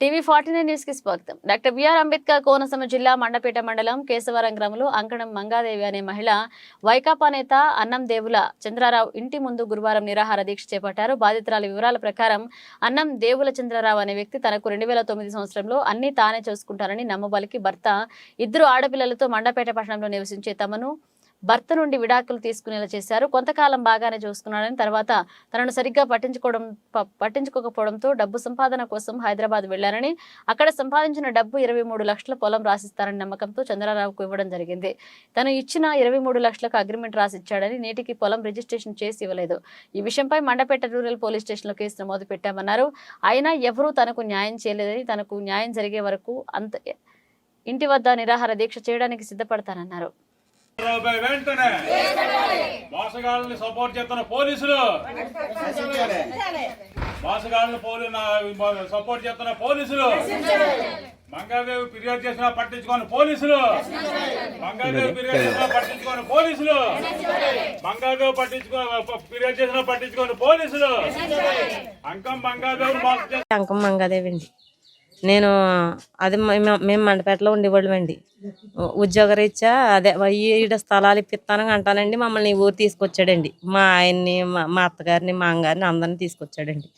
TV forty nine న్యూస్కి స్వాగతం. Doctor BR Ambedkar Konaseema జిల్లా మండపేట మండలం కేశవరం గ్రామంలో అంకణం మంగాదేవి అనే మహిళ వైకాపా నేత అన్నం దేవుల చంద్రారావు ఇంటి ముందు గురువారం నిరాహార దీక్ష చేపట్టారు. బాధితురాల వివరాల ప్రకారం అన్నం దేవుల చంద్రారావు అనే వ్యక్తి తనకు రెండు వేల తొమ్మిది సంవత్సరంలో అన్ని తానే చూసుకుంటారని నమ్మబలికి భర్త ఇద్దరు ఆడపిల్లలతో మండపేట పట్టణంలో నివసించే తమను భర్త నుండి విడాకులు తీసుకునేలా చేశారు. కొంతకాలం బాగానే చూసుకున్నాడని తర్వాత తనను సరిగ్గా పట్టించుకోవడం ప- పట్టించుకోకపోవడంతో డబ్బు సంపాదన కోసం హైదరాబాద్ వెళ్ళారని అక్కడ సంపాదించిన డబ్బు ఇరవై మూడు లక్షల పొలం రాసిస్తారని నమ్మకంతో చంద్రరావుకు ఇవ్వడం జరిగింది. తను ఇచ్చిన ఇరవై మూడు లక్షలకు అగ్రిమెంట్ రాసిచ్చాడని నేటికి పొలం రిజిస్ట్రేషన్ చేసి ఇవ్వలేదు. ఈ విషయంపై మండపేట రూరల్ పోలీస్ స్టేషన్లో కేసు నమోదు పెట్టామన్నారు. అయినా ఎవరూ తనకు న్యాయం చేయలేదని తనకు న్యాయం జరిగే వరకు అంత ఇంటి వద్ద నిరాహార దీక్ష చేయడానికి సిద్ధపడతానన్నారు. వెంటనే మోసగాళ్ళని సపోర్ట్ చేస్తున్న పోలీసులు. మోసగాళ్ళని పోలీ సపోర్ట్ చేస్తున్న పోలీసులు. మంగాదేవి ఫిర్యాదు చేసినా పట్టించుకోని పోలీసులు. మంగాదేవి ఫిర్యాదు చేసినా పట్టించుకోని పోలీసులు. మంగాదేవి పట్టించుకో ఫిర్యాదు చేసినా పట్టించుకోని పోలీసులు. అంకం మంగాదేవి అంకం మంగాదేవి అండి నేను అది మేము మండపేటలో ఉండేవాళ్ళమండి. ఉద్యోగరీత్యా అదే ఈడ స్థలాలు ఇప్పిస్తానని అంటానండి. మమ్మల్ని ఊరు తీసుకొచ్చాడండి. మా ఆయన్ని మా మా అత్తగారిని మా అమ్మగారిని అందరిని తీసుకొచ్చాడండి.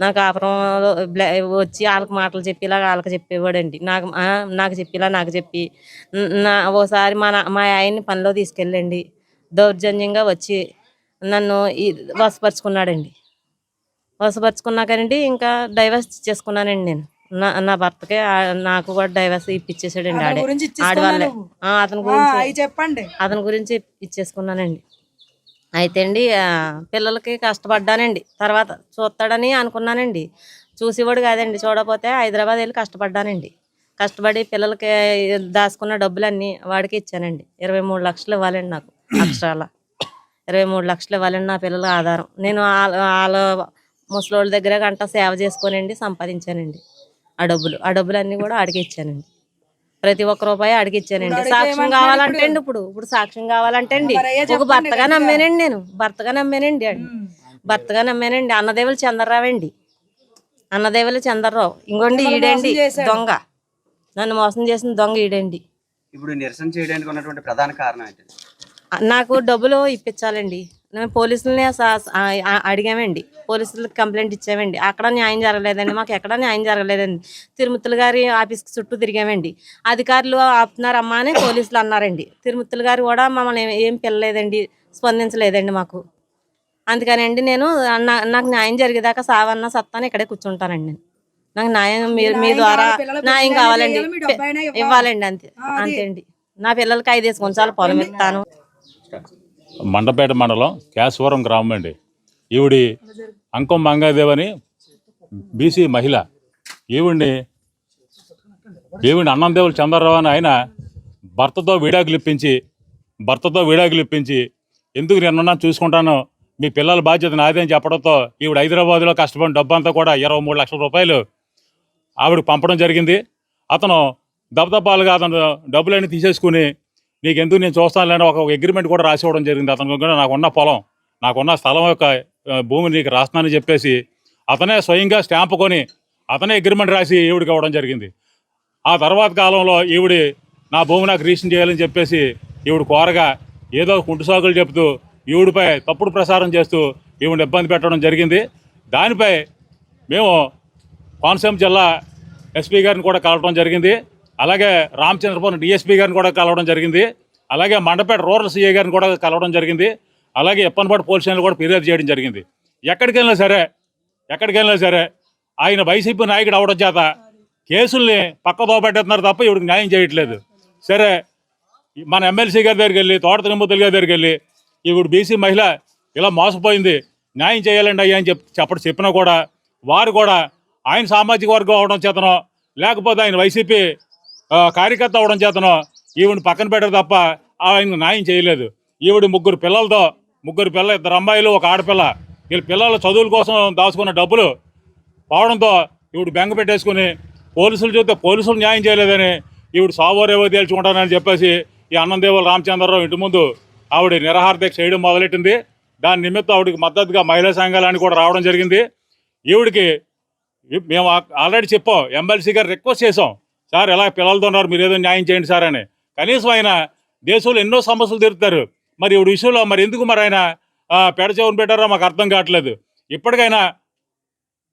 నాకు కాపురంలో వచ్చి వాళ్ళకి మాటలు చెప్పి ఇలా వాళ్ళకి చెప్పేవాడండి. నాకు నాకు చెప్పి ఇలా నాకు చెప్పి నా ఓసారి మా నా- మా ఆయన్ని పనిలో తీసుకెళ్ళండి. దౌర్జన్యంగా వచ్చి నన్ను ఈ వసపరుచుకున్నాడండి వసపరుచుకున్నాకనండి ఇంకా డైవర్స్ చేసుకున్నానండి నేను. నా నా భర్తకే నాకు కూడా డైవర్స్ ఇప్పించేసాడండి ఆడే. ఆడవాళ్ళే. అతని గురించి చెప్పండి. అతని గురించి ఇచ్చేసుకున్నానండి అయితే అండి పిల్లలకి కష్టపడ్డానండి. తర్వాత చూస్తాడని అనుకున్నానండి. చూసేవాడు కాదండి. చూడకపోతే హైదరాబాద్ వెళ్ళి కష్టపడ్డానండి. కష్టపడి పిల్లలకి దాచుకున్న డబ్బులన్నీ వాడికి ఇచ్చానండి. ఇరవై మూడు లక్షలు ఇవ్వాలండి నాకు అక్షరాల ఇరవై మూడు లక్షలు ఇవ్వాలండి నా పిల్లల ఆధారం. నేను వాళ్ళ వాళ్ళ ముసలోళ్ళ దగ్గర గంట సేవ చేసుకోనండి సంపాదించానండి. ఆ డబ్బులు. ఆ డబ్బులు అన్నీ కూడా అడిగి ఇచ్చానండి ప్రతి ఒక్క రూపాయి అడిగి ఇచ్చానండి సాక్ష్యం కావాలంటే అండి ఇప్పుడు? ఇప్పుడు. సాక్ష్యం కావాలంటే అండి ఒక భర్తగా నమ్మానండి నేను. భర్తగా నమ్మానండి అండి. భర్తగా నమ్మానండి. అన్నదేవులు చంద్రరావు అండి అన్నదేవులు చంద్రరావు. ఇంకోండి ఈడండి దొంగ. నన్ను మోసం చేసిన దొంగ ఈడండి. ఇప్పుడు నిరసన చేయడానికి ఉన్నటువంటి ప్రధాన కారణం నాకు డబ్బులు ఇప్పించాలండి. నేను పోలీసులని అడిగామండి. పోలీసులకు కంప్లైంట్ ఇచ్చామండి. అక్కడ న్యాయం జరగలేదండి. మాకు ఎక్కడ న్యాయం జరగలేదండి. తిరుమతులు గారి ఆఫీస్కి చుట్టూ తిరిగామండి. అధికారులు ఆపుతున్నారమ్మా అని పోలీసులు అన్నారండి. తిరుమతులు గారు కూడా మమ్మల్ని ఏం- పిల్లలేదండి స్పందించలేదండి మాకు. అందుకనండి నేను నాకు న్యాయం జరిగేదాకా సావన్న సత్తాను ఇక్కడే కూర్చుంటానండి నేను. నాకు న్యాయం మీ ద్వారా న్యాయం కావాలండి. ఇవ్వాలండి అంతే అంతే అండి. నా పిల్లలకి ఐదేసి కొంచాలు పొలం ఇస్తాను. మండపేట మండలం కేశవరం గ్రామం అండి. ఈవిడి అంకం మంగాదేవ్ అని బీసీ మహిళ. ఈవిడిని ఈవిడ అన్నందేవులు చంద్రరావు అని ఆయన భర్తతో విడాకులు ఇప్పించి భర్తతో విడాకులు ఇప్పించి ఎందుకు నిన్నున్నా చూసుకుంటాను? మీ పిల్లల బాధ్యత నాదే అని చెప్పడంతో ఈవిడ హైదరాబాద్లో కష్టపడిన డబ్బంతా కూడా ఇరవై మూడు లక్షల రూపాయలు ఆవిడకి పంపడం జరిగింది. అతను దబదబాలుగా అతను డబ్బులన్నీ తీసేసుకుని నీకెందుకు నేను చూస్తాను ఒక అగ్రిమెంట్ కూడా రాసి ఇవ్వడం జరిగింది. అతను కూడా నాకున్న పొలం నాకున్న స్థలం యొక్క భూమి నీకు రాస్తానని చెప్పేసి అతనే స్వయంగా స్టాంప్ కొని అతనే అగ్రిమెంట్ రాసి ఈవిడికి ఇవ్వడం జరిగింది. ఆ తర్వాత కాలంలో ఈవిడి నా భూమి నాకు రీసన్ చేయాలని చెప్పేసి ఈవిడ కోరగా ఏదో కుంటు సాగులు చెప్తూ ఈవిడిపై తప్పుడు ప్రసారం చేస్తూ ఈవిడ ఇబ్బంది పెట్టడం జరిగింది. దానిపై మేము కోనసీమ జిల్లా ఎస్పీ గారిని కూడా కలవడం జరిగింది. అలాగే రామచంద్రపురం డిఎస్పీ గారిని కూడా కలవడం జరిగింది. అలాగే మండపేట రూరల్ సీఏ గారిని కూడా కలవడం జరిగింది. అలాగే ఎప్పనపాటు పోలీస్ స్టేషన్లో కూడా ఫిర్యాదు చేయడం జరిగింది. ఎక్కడికి వెళ్ళినా సరే ఎక్కడికి వెళ్ళినా సరే ఆయన వైసీపీ నాయకుడు అవడం చేత కేసుల్ని పక్క దోపెట్టేస్తున్నారు తప్ప ఇవిడికి న్యాయం చేయట్లేదు. సరే మన ఎమ్మెల్సీ గారి దగ్గరికి వెళ్ళి తోట తిరుమతులు గారి దగ్గరికి వెళ్ళి ఈవిడ బీసీ మహిళ ఇలా మోసపోయింది న్యాయం చేయాలండి అయ్యా అని చెప్పి చెప్పడం చెప్పినా కూడా వారు కూడా ఆయన సామాజిక వర్గం అవడం చేతనో లేకపోతే ఆయన వైసీపీ కార్యకర్త అవడం చేతనో ఈవిని పక్కన పెట్టరు తప్ప ఆయన న్యాయం చేయలేదు. ఈవిడ ముగ్గురు పిల్లలతో ముగ్గురు పిల్ల ఇద్దరు అమ్మాయిలు ఒక ఆడపిల్ల. వీళ్ళ పిల్లల చదువుల కోసం దాచుకున్న డబ్బులు పోవడంతో ఈవిడ బెంగ పెట్టేసుకుని పోలీసులు చూస్తే పోలీసులు న్యాయం చేయలేదని ఈవిడ సావోరేవో తేల్చుకుంటానని చెప్పేసి ఈ అన్నందేవులు రామచంద్రరావు ఇంటి ముందు ఆవిడ నిరాహార దీక్ష చేయడం మొదలెట్టింది. దాని నిమిత్తం ఆవిడకి మద్దతుగా మహిళా సంఘాలని కూడా రావడం జరిగింది. ఈవిడికి మేము ఆల్రెడీ చెప్పాం ఎమ్మెల్సీ గారు రిక్వెస్ట్ చేసాం సార్ ఎలా పిల్లలతో ఉన్నారు? మీరు ఏదో న్యాయం చేయండి సార్ అని. కనీసం ఆయన దేశంలో ఎన్నో సమస్యలు తీరుతారు. మరి ఇప్పుడు విషయంలో మరి ఎందుకు మరి ఆయన పేడ చెవుని పెట్టారో మాకు అర్థం కావట్లేదు. ఇప్పటికైనా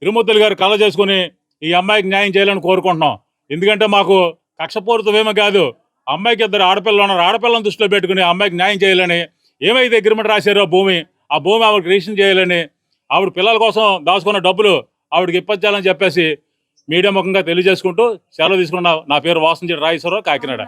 తిరుమూర్తులు గారు కళ చేసుకుని ఈ అమ్మాయికి న్యాయం చేయాలని కోరుకుంటున్నాం. ఎందుకంటే మాకు కక్షపూరితమేమో కాదు. అమ్మాయికి ఇద్దరు ఆడపిల్లలు ఉన్నారు. ఆడపిల్లని దృష్టిలో పెట్టుకుని ఆ అమ్మాయికి న్యాయం చేయాలని ఏమైతే అగ్రిమెంట్ రాశారో భూమి ఆ భూమి ఆవిడకి రిజిస్ట్రేషన్ చేయాలని ఆవిడ పిల్లల కోసం దాచుకున్న డబ్బులు ఆవిడకి ఇప్పించాలని చెప్పేసి మీడియా ముఖంగా తెలియజేసుకుంటూ సెలవు తీసుకున్న నా పేరు వాసంజీ రాజేశ్వరరావు కాకినాడ.